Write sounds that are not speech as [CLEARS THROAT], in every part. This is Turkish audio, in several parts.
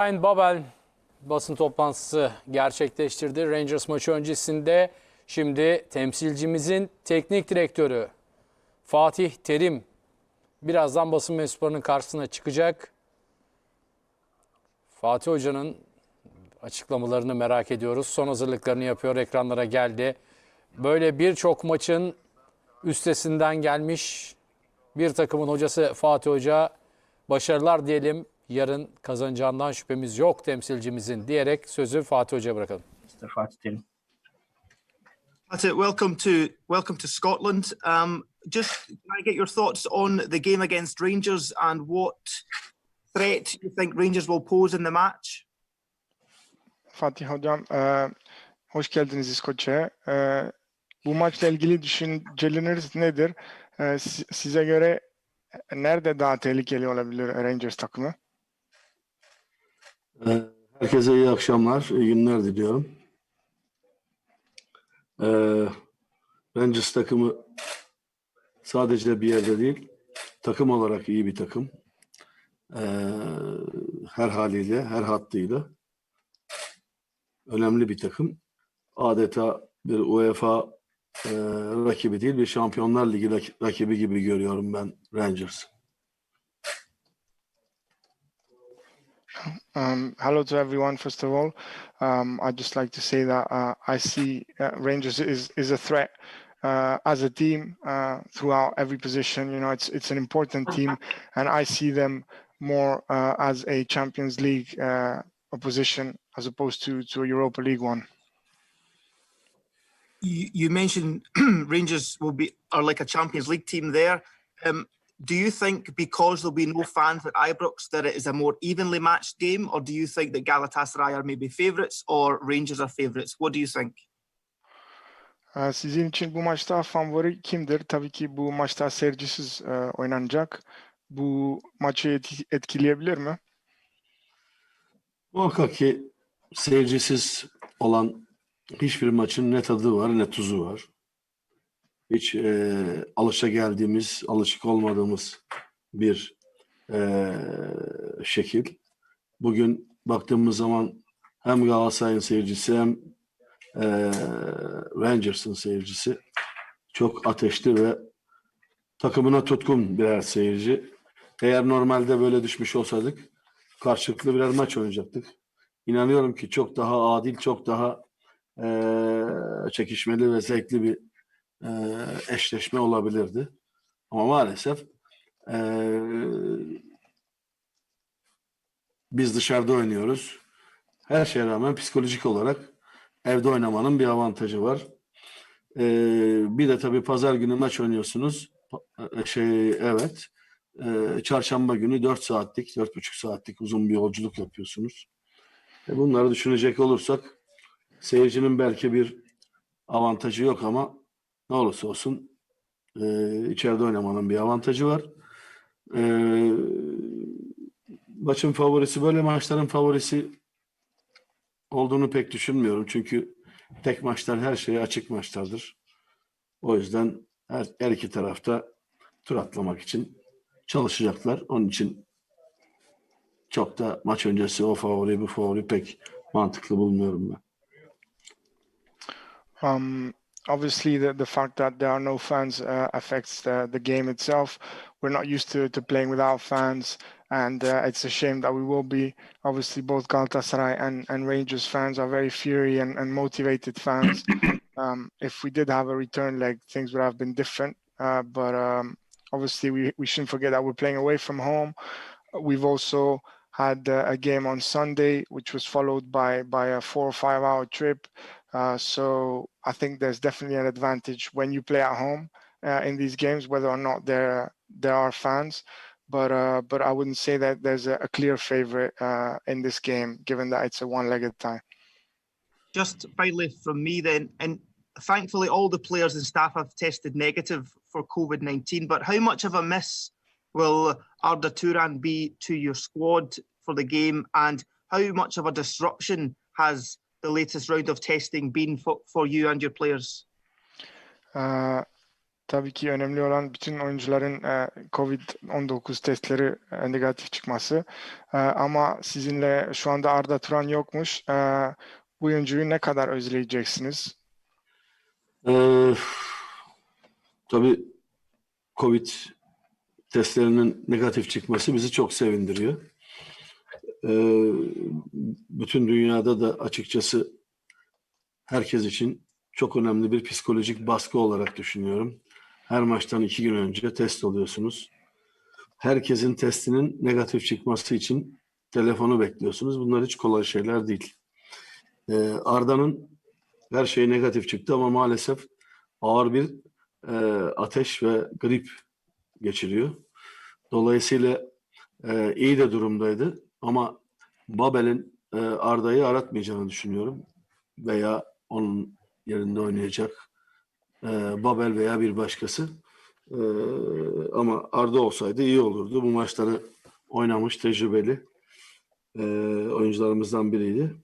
Ryan Babel basın toplantısı gerçekleştirdi. Rangers maçı öncesinde şimdi temsilcimizin teknik direktörü Fatih Terim birazdan basın mensuplarının karşısına çıkacak. Fatih Hoca'nın açıklamalarını merak ediyoruz. Son hazırlıklarını yapıyor, ekranlara geldi. Böyle birçok maçın üstesinden gelmiş bir takımın hocası Fatih Hoca başarılar diyelim. Yarın kazanacağından şüphemiz yok temsilcimizin diyerek sözü Fatih Hoca'ya bırakalım. Mr. Fatih Terim. Welcome to welcome to Scotland. Um, just can I get your thoughts on the game against Rangers and what threat you think Rangers will pose in the match? Fatih Hocam, e, hoş geldiniz İskoçya'ya. E, bu maçla ilgili düşünceleriniz nedir? E, si- size göre nerede daha tehlikeli olabilir Rangers takımı? Ee, Herkese iyi akşamlar, iyi günler diliyorum. Ee, Rangers takımı sadece bir yerde değil, takım olarak iyi bir takım. Ee, her haliyle, her hattıyla önemli bir takım. Adeta bir UEFA e, rakibi değil, bir Şampiyonlar Ligi rak- rakibi gibi görüyorum ben Rangers. Um, hello to everyone, first of all. Um, I'd just like to say that uh, I see uh, Rangers is, is a threat uh, as a team uh, throughout every position. You know, it's it's an important team, and I see them more uh, as a Champions League uh, opposition as opposed to to a Europa League one. You, you mentioned [CLEARS THROAT] Rangers will be are like a Champions League team there. Um, do you think because there'll be no fans at Ibrox that it is a more evenly matched game, or do you think that Galatasaray are maybe favourites or Rangers are favourites? What do you think? Ee, Sizin için bu maçta favori kimdir? Tabii ki bu maçta seyircisiz e, oynanacak. Bu maçı etki- etkileyebilir mi? Muhakkak ki seyircisiz olan hiçbir maçın ne tadı var ne tuzu var. Hiç e, alışa geldiğimiz, alışık olmadığımız bir e, şekil. Bugün baktığımız zaman hem Galatasaray'ın seyircisi hem e, Rangers'ın seyircisi çok ateşli ve takımına tutkun birer seyirci. Eğer normalde böyle düşmüş olsaydık karşılıklı birer maç oynayacaktık. İnanıyorum ki çok daha adil, çok daha eee, çekişmeli ve zevkli bir eee, eşleşme olabilirdi. Ama maalesef eee, biz dışarıda oynuyoruz. Her şeye rağmen psikolojik olarak evde oynamanın bir avantajı var. Eee, bir de tabii pazar günü maç oynuyorsunuz. Pa- Şey evet. Ee, çarşamba günü 4 saatlik, 4,5 saatlik uzun bir yolculuk yapıyorsunuz. E bunları düşünecek olursak seyircinin belki bir avantajı yok ama ne olursa olsun e, içeride oynamanın bir avantajı var. E, maçın favorisi, böyle maçların favorisi olduğunu pek düşünmüyorum. Çünkü tek maçlar her şeye açık maçlardır. O yüzden her, her iki tarafta tur atlamak için çalışacaklar. Onun için çok da maç öncesi o favori bu favori pek mantıklı bulmuyorum ben. Um, obviously, the, the fact that there are no fans uh, affects the, the game itself. We're not used to, to playing without fans, and uh, it's a shame that we will be. Obviously, both Galatasaray and, and Rangers fans are very fiery and, and motivated fans. [COUGHS] um, if we did have a return leg, things would have been different. Uh, but um, obviously, we, we shouldn't forget that we're playing away from home. We've also had uh, a game on Sunday, which was followed by by a four or five hour trip. Uh, so I think there's definitely an advantage when you play at home uh, in these games, whether or not there there are fans. But uh, but I wouldn't say that there's a, a clear favorite uh, in this game, given that it's a one-legged tie. Just finally from me then, and thankfully all the players and staff have tested negative for COVID 19, but how much of a miss will Arda Turan be to your squad for the game, and how much of a disruption has the latest round of testing been for, for you and your players? Uh, tabii ki önemli olan bütün oyuncuların e, COVID-19 testleri e, negatif çıkması. E, ama sizinle şu anda Arda Turan yokmuş. E, bu oyuncuyu ne kadar özleyeceksiniz? Ee, tabii Covid testlerinin negatif çıkması bizi çok sevindiriyor. Ee, bütün dünyada da açıkçası herkes için çok önemli bir psikolojik baskı olarak düşünüyorum. Her maçtan iki gün önce test oluyorsunuz. Herkesin testinin negatif çıkması için telefonu bekliyorsunuz. Bunlar hiç kolay şeyler değil. Ee, Arda'nın her şey negatif çıktı ama maalesef ağır bir e, ateş ve grip geçiriyor. Dolayısıyla e, iyi de durumdaydı ama Babel'in e, Arda'yı aratmayacağını düşünüyorum. Veya onun yerinde oynayacak e, Babel veya bir başkası. E, ama Arda olsaydı iyi olurdu. Bu maçları oynamış tecrübeli e, oyuncularımızdan biriydi.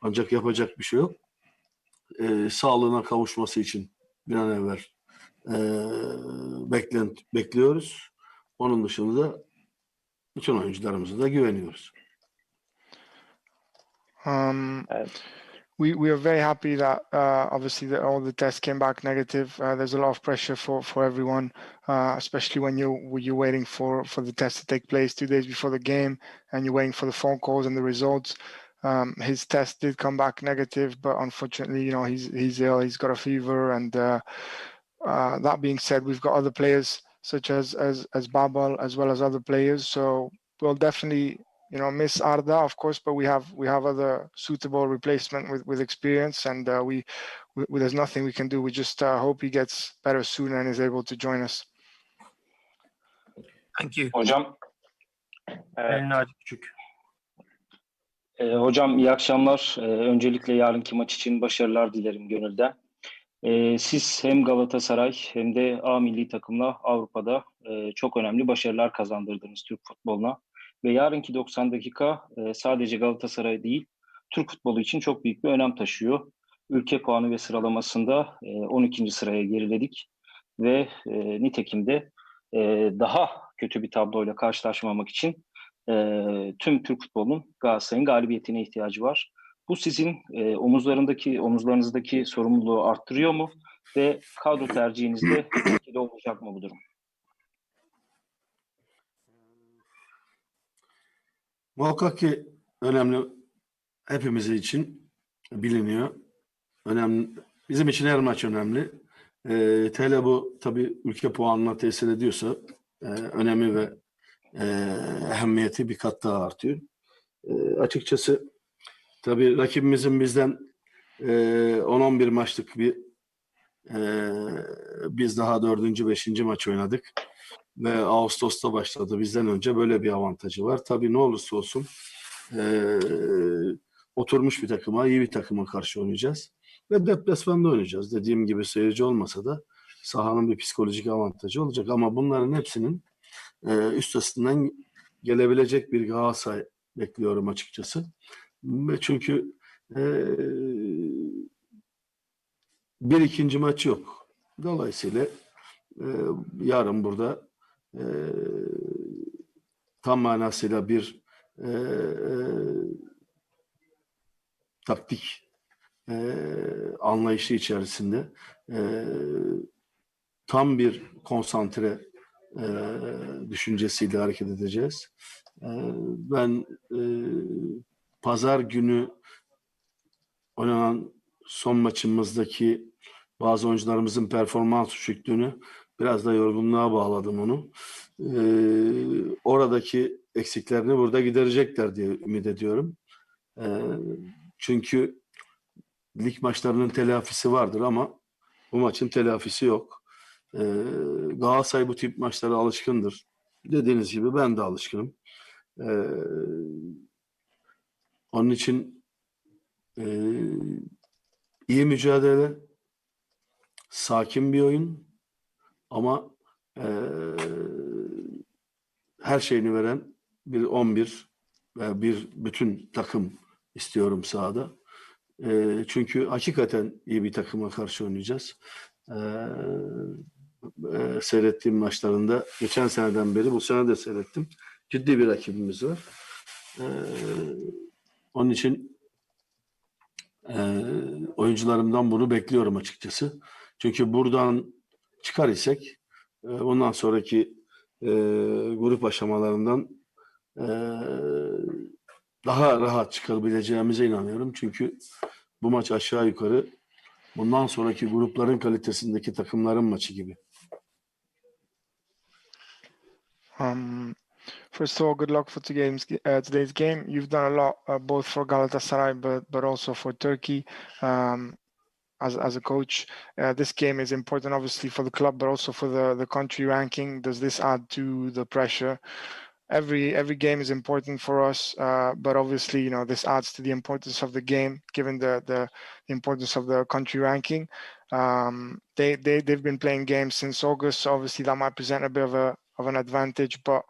Ancak yapacak bir şey yok e, sağlığına kavuşması için bir an evvel e, beklent, bekliyoruz. Onun dışında bütün oyuncularımıza da güveniyoruz. Um, Evet. we we are very happy that uh, obviously that all the tests came back negative. Uh, there's a lot of pressure for for everyone, uh, especially when you when you're waiting for for the test to take place two days before the game, and you're waiting for the phone calls and the results. Um, his test did come back negative, but unfortunately, you know, he's he's ill. He's got a fever, and uh, uh, that being said, we've got other players such as as as Babal as well as other players. So we'll definitely you know miss Arda of course but we have we have other suitable replacement with with experience and uh, we, we there's nothing we can do we just uh, hope he gets better soon and is able to join us Thank you. Hocam, e, Elini küçük. e, hocam iyi akşamlar. E, öncelikle yarınki maç için başarılar dilerim gönülden. E, siz hem Galatasaray hem de A milli takımla Avrupa'da e, çok önemli başarılar kazandırdınız Türk futboluna. Ve yarınki 90 dakika e, sadece Galatasaray değil, Türk futbolu için çok büyük bir önem taşıyor. Ülke puanı ve sıralamasında e, 12. sıraya geriledik ve e, nitekim de e, daha kötü bir tabloyla karşılaşmamak için e, tüm Türk futbolunun Galatasaray'ın galibiyetine ihtiyacı var. Bu sizin e, omuzlarındaki omuzlarınızdaki sorumluluğu arttırıyor mu ve kadro tercihinizde [CLEARS THROAT] etkili olacak mı bu durum? Muhakkak ki önemli hepimiz için biliniyor. Önemli. Bizim için her maç önemli. E, TL bu tabii ülke puanına tesir ediyorsa e, önemi ve e, ehemmiyeti bir kat daha artıyor. E, açıkçası tabii rakibimizin bizden e, 10-11 maçlık bir e, biz daha dördüncü, beşinci maç oynadık ve Ağustos'ta başladı bizden önce böyle bir avantajı var. Tabii ne olursa olsun eee, oturmuş bir takıma, iyi bir takıma karşı oynayacağız. Ve deplasmanda oynayacağız. Dediğim gibi seyirci olmasa da sahanın bir psikolojik avantajı olacak. Ama bunların hepsinin eee üstesinden gelebilecek bir Galatasaray bekliyorum açıkçası. Çünkü eee, bir ikinci maç yok. Dolayısıyla eee, yarın burada eee, tam manasıyla bir eee, taktik eee, anlayışı içerisinde eee, tam bir konsantre eee, düşüncesiyle hareket edeceğiz. Eee, ben eee, pazar günü oynanan son maçımızdaki bazı oyuncularımızın performans düşüklüğünü biraz da yorgunluğa bağladım onu. Ee, oradaki eksiklerini burada giderecekler diye ümit ediyorum. Ee, çünkü lig maçlarının telafisi vardır ama bu maçın telafisi yok. Ee, Galatasaray bu tip maçlara alışkındır. Dediğiniz gibi ben de alışkınım. Ee, onun için ee, iyi mücadele, sakin bir oyun ama eee, her şeyini veren bir 11 ve bir bütün takım istiyorum sahada. Eee, çünkü hakikaten iyi bir takıma karşı oynayacağız. Eee, e, seyrettiğim maçlarında geçen seneden beri bu sene de seyrettim. Ciddi bir rakibimiz var. E, onun için e, oyuncularımdan bunu bekliyorum açıkçası. Çünkü buradan çıkar isek e, ondan sonraki e, grup aşamalarından e, daha rahat çıkabileceğimize inanıyorum. Çünkü bu maç aşağı yukarı bundan sonraki grupların kalitesindeki takımların maçı gibi. Um, first of all, good luck for today's uh, today's game. You've done a lot, uh, both for Galatasaray, but but also for Turkey. Um, as as a coach, uh, this game is important, obviously, for the club, but also for the the country ranking. Does this add to the pressure? Every every game is important for us, uh, but obviously, you know, this adds to the importance of the game, given the the importance of the country ranking. Um, they they they've been playing games since August, so obviously that might present a bit of a of an advantage, but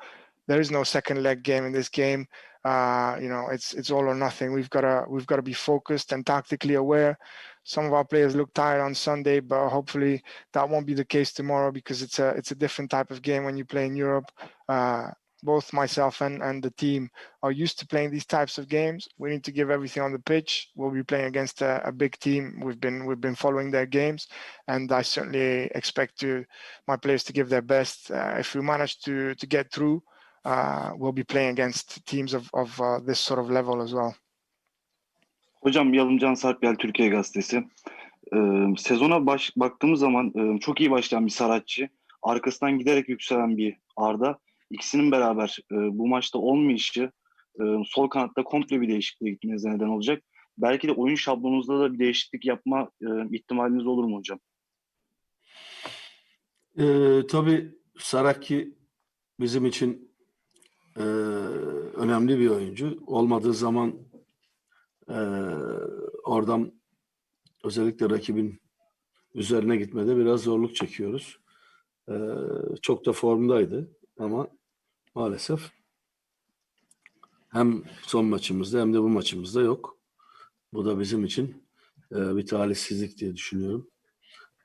there is no second leg game in this game. Uh, you know, it's it's all or nothing. We've got to we've got to be focused and tactically aware. Some of our players look tired on Sunday, but hopefully that won't be the case tomorrow because it's a it's a different type of game when you play in Europe. Uh, both myself and, and the team are used to playing these types of games. We need to give everything on the pitch. We'll be playing against a, a big team. We've been we've been following their games, and I certainly expect to my players to give their best. Uh, if we manage to to get through, uh, we'll be playing against teams of of uh, this sort of level as well. Hocam Yalımcan Sarpyel Türkiye Gazetesi. Ee, sezona baş, baktığımız zaman e, çok iyi başlayan bir Saratçı, arkasından giderek yükselen bir Arda. İkisinin beraber e, bu maçta olmayışı e, sol kanatta komple bir değişikliğe gitmenize neden olacak. Belki de oyun şablonunuzda da bir değişiklik yapma e, ihtimaliniz olur mu hocam? Ee, tabii Saraki bizim için e, önemli bir oyuncu. Olmadığı zaman e, oradan özellikle rakibin üzerine gitmede biraz zorluk çekiyoruz. E, çok da formdaydı ama maalesef hem son maçımızda hem de bu maçımızda yok. Bu da bizim için e, bir talihsizlik diye düşünüyorum.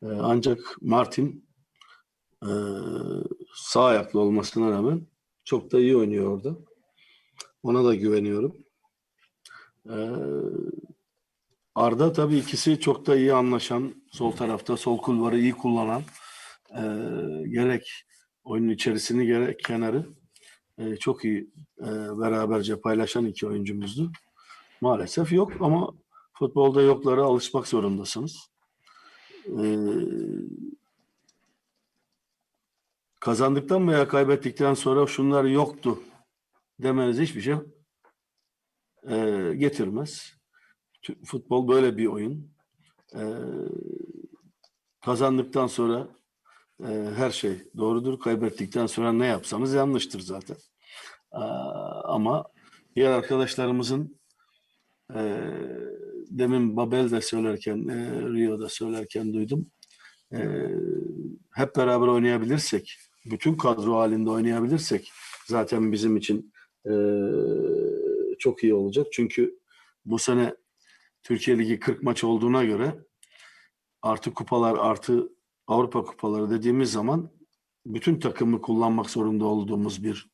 E, ancak Martin e, sağ ayaklı olmasına rağmen çok da iyi oynuyor orada. Ona da güveniyorum. E, Arda tabii ikisi çok da iyi anlaşan, sol tarafta sol kulvarı iyi kullanan, e, gerek oyunun içerisini gerek kenarı e, çok iyi beraberce paylaşan iki oyuncumuzdu. Maalesef yok ama futbolda yoklara alışmak zorundasınız. E, kazandıktan veya kaybettikten sonra şunlar yoktu demeniz hiçbir şey e, getirmez. Futbol böyle bir oyun. E, kazandıktan sonra e, her şey doğrudur. Kaybettikten sonra ne yapsanız yanlıştır zaten. Aa, ama diğer arkadaşlarımızın e, demin Babel de söylerken, e, Rio'da söylerken duydum. E, hep beraber oynayabilirsek, bütün kadro halinde oynayabilirsek zaten bizim için e, çok iyi olacak. Çünkü bu sene Türkiye Ligi 40 maç olduğuna göre artı kupalar artı Avrupa kupaları dediğimiz zaman bütün takımı kullanmak zorunda olduğumuz bir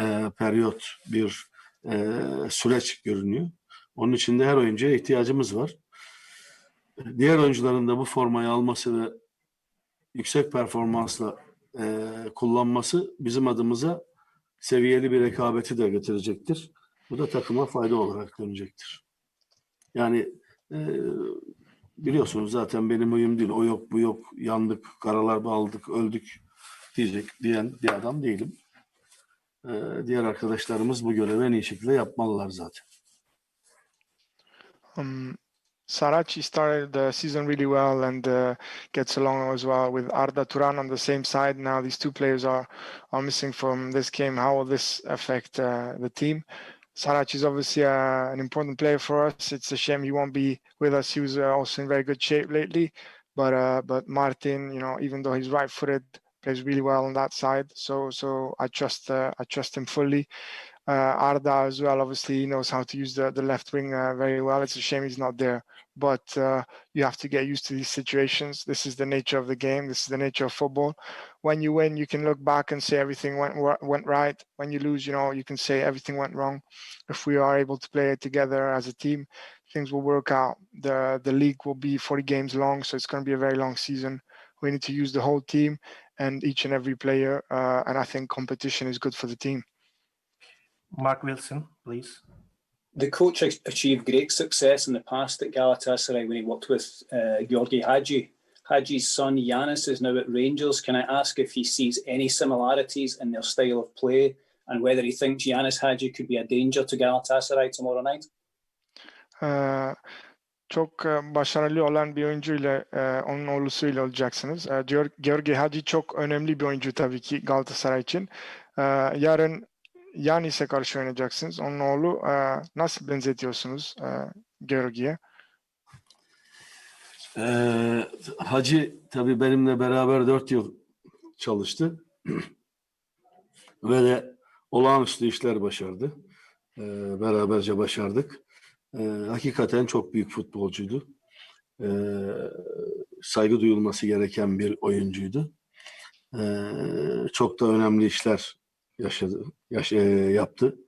e, periyot, bir e, süreç görünüyor. Onun için de her oyuncuya ihtiyacımız var. Diğer oyuncuların da bu formayı alması ve yüksek performansla e, kullanması bizim adımıza seviyeli bir rekabeti de getirecektir. Bu da takıma fayda olarak dönecektir. Yani e, biliyorsunuz zaten benim uyum değil. O yok, bu yok, yandık, karalar bağladık, öldük diyecek diyen bir adam değilim. E, diğer arkadaşlarımız bu görevi en iyi şekilde yapmalılar zaten. Um, Sarachi started the season really well and uh, gets along as well with Arda Turan on the same side. Now these two players are are missing from this game. How will this affect uh, the team? Sarachi is obviously uh, an important player for us. It's a shame he won't be with us. He was uh, also in very good shape lately, but uh, but Martin, you know, even though he's right-footed, plays really well on that side. So so I trust uh, I trust him fully. Uh, Arda as well, obviously, he knows how to use the, the left wing uh, very well. It's a shame he's not there, but uh, you have to get used to these situations. This is the nature of the game. This is the nature of football. When you win, you can look back and say everything went went right. When you lose, you know you can say everything went wrong. If we are able to play together as a team, things will work out. the The league will be 40 games long, so it's going to be a very long season. We need to use the whole team and each and every player, uh, and I think competition is good for the team. Mark Wilson, please. The coach ach- achieved great success in the past at Galatasaray when he worked with uh, Georgi Hadji. Hadji's son Yanis is now at Rangers. Can I ask if he sees any similarities in their style of play and whether he thinks Yanis Hadji could be a danger to Galatasaray tomorrow night? Ee, çok e, başarılı olan bir oyuncuyla e, onun oğlusuyla olacaksınız. E, Geor- Georgi Hagi çok önemli bir oyuncu tabii ki Galatasaray için. E, yarın Yanis'e karşı oynayacaksınız. Onun oğlu e, nasıl benzetiyorsunuz e, Georgi'ye? Ee, Hacı tabii benimle beraber dört yıl çalıştı. Ve de olağanüstü işler başardı. Ee, beraberce başardık. Ee, hakikaten çok büyük futbolcuydu. Ee, saygı duyulması gereken bir oyuncuydu. Ee, çok da önemli işler yaşadı, yaş- e, yaptı.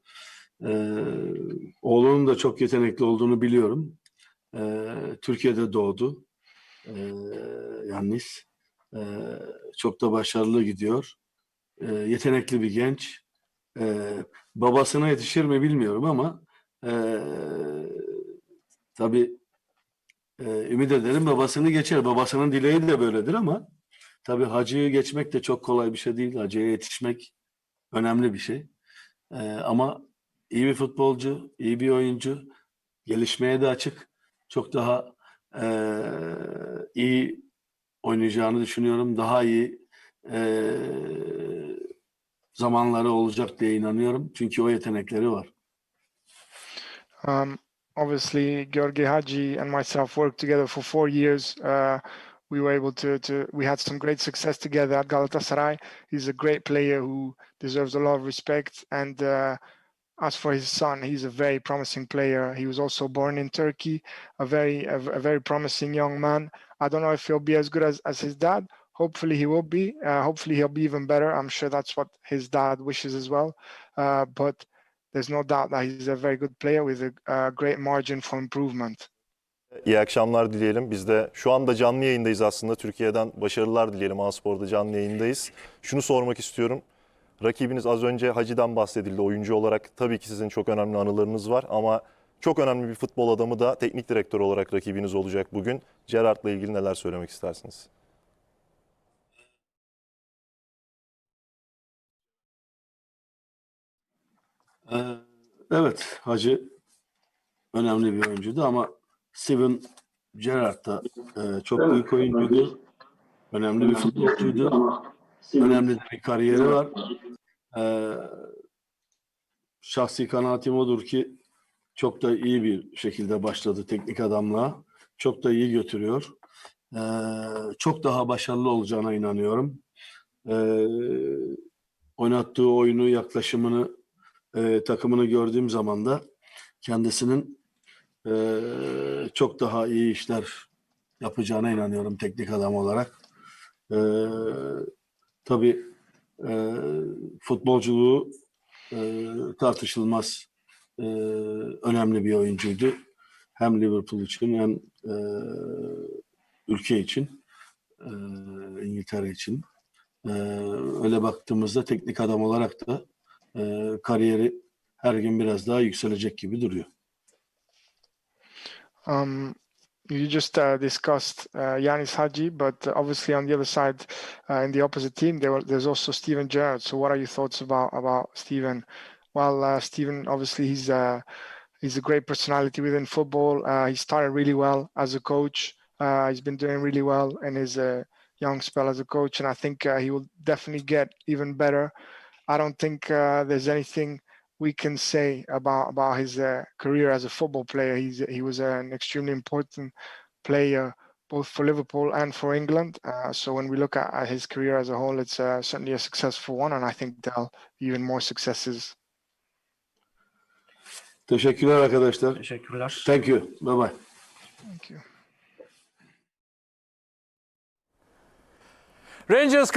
Ee, oğlunun da çok yetenekli olduğunu biliyorum. Ee, Türkiye'de doğdu. Ee, Yannis. Ee, çok da başarılı gidiyor. Ee, yetenekli bir genç. Ee, babasına yetişir mi bilmiyorum ama ee, tabii e, ümit ederim babasını geçer. Babasının dileği de böyledir ama tabii hacıyı geçmek de çok kolay bir şey değil. Hacıya yetişmek önemli bir şey. Ee, ama iyi bir futbolcu, iyi bir oyuncu, gelişmeye de açık. Çok daha eee, iyi oynayacağını düşünüyorum. Daha iyi eee, zamanları olacak diye inanıyorum. Çünkü o yetenekleri var. Um, obviously, Georgi Hagi and myself worked together for four years. Uh, we were able to, to, we had some great success together at Galatasaray. He's a great player who deserves a lot of respect. And uh, as for his son, he's a very promising player. He was also born in Turkey, a very, a, a very promising young man. I don't know if he'll be as good as, as his dad. Hopefully he will be. Uh, hopefully he'll be even better. I'm sure that's what his dad wishes as well. Uh, but there's no doubt that he's a very good player with a, a great margin for improvement. İyi akşamlar dileyelim. Biz de şu anda canlı yayındayız aslında. Türkiye'den başarılar dileyelim. A-Spor'da canlı yayındayız. Şunu sormak istiyorum. Rakibiniz az önce Hacı'dan bahsedildi. Oyuncu olarak tabii ki sizin çok önemli anılarınız var ama çok önemli bir futbol adamı da teknik direktör olarak rakibiniz olacak bugün. Gerard'la ilgili neler söylemek istersiniz? Ee, evet, Hacı önemli bir oyuncuydu ama Steven Gerrard da e, çok büyük oyuncuydu. Önemli bir futbolcuydu. Önemli bir kariyeri var. Ee, şahsi kanaatim odur ki çok da iyi bir şekilde başladı teknik adamlığa. Çok da iyi götürüyor. Ee, çok daha başarılı olacağına inanıyorum. Ee, oynattığı oyunu, yaklaşımını, e, takımını gördüğüm zaman da kendisinin e, çok daha iyi işler yapacağına inanıyorum teknik adam olarak. E, tabii e, futbolculuğu e, tartışılmaz e, önemli bir oyuncuydu. Hem Liverpool için hem e, ülke için, e, İngiltere için. E, öyle baktığımızda teknik adam olarak da e, kariyeri her gün biraz daha yükselecek gibi duruyor. Um, you just uh, discussed uh, Yanis Hadji, but obviously on the other side, uh, in the opposite team, there were, there's also Steven Gerrard. So, what are your thoughts about about Steven? Well, uh, obviously, he's uh, he's a great personality within football. Uh, he started really well as a coach. Uh, he's been doing really well in his young spell as a coach, and I think he will definitely get even better. I don't think there's anything we can say about about his uh, career as a football player. He's he was an extremely important player both for Liverpool and for England. Uh, so when we look at, at his career as a whole, it's uh, certainly a successful one, and I think there'll be even more successes. Teşekkürler arkadaşlar. Teşekkürler. Thank you. Bye bye. Thank you. Rangers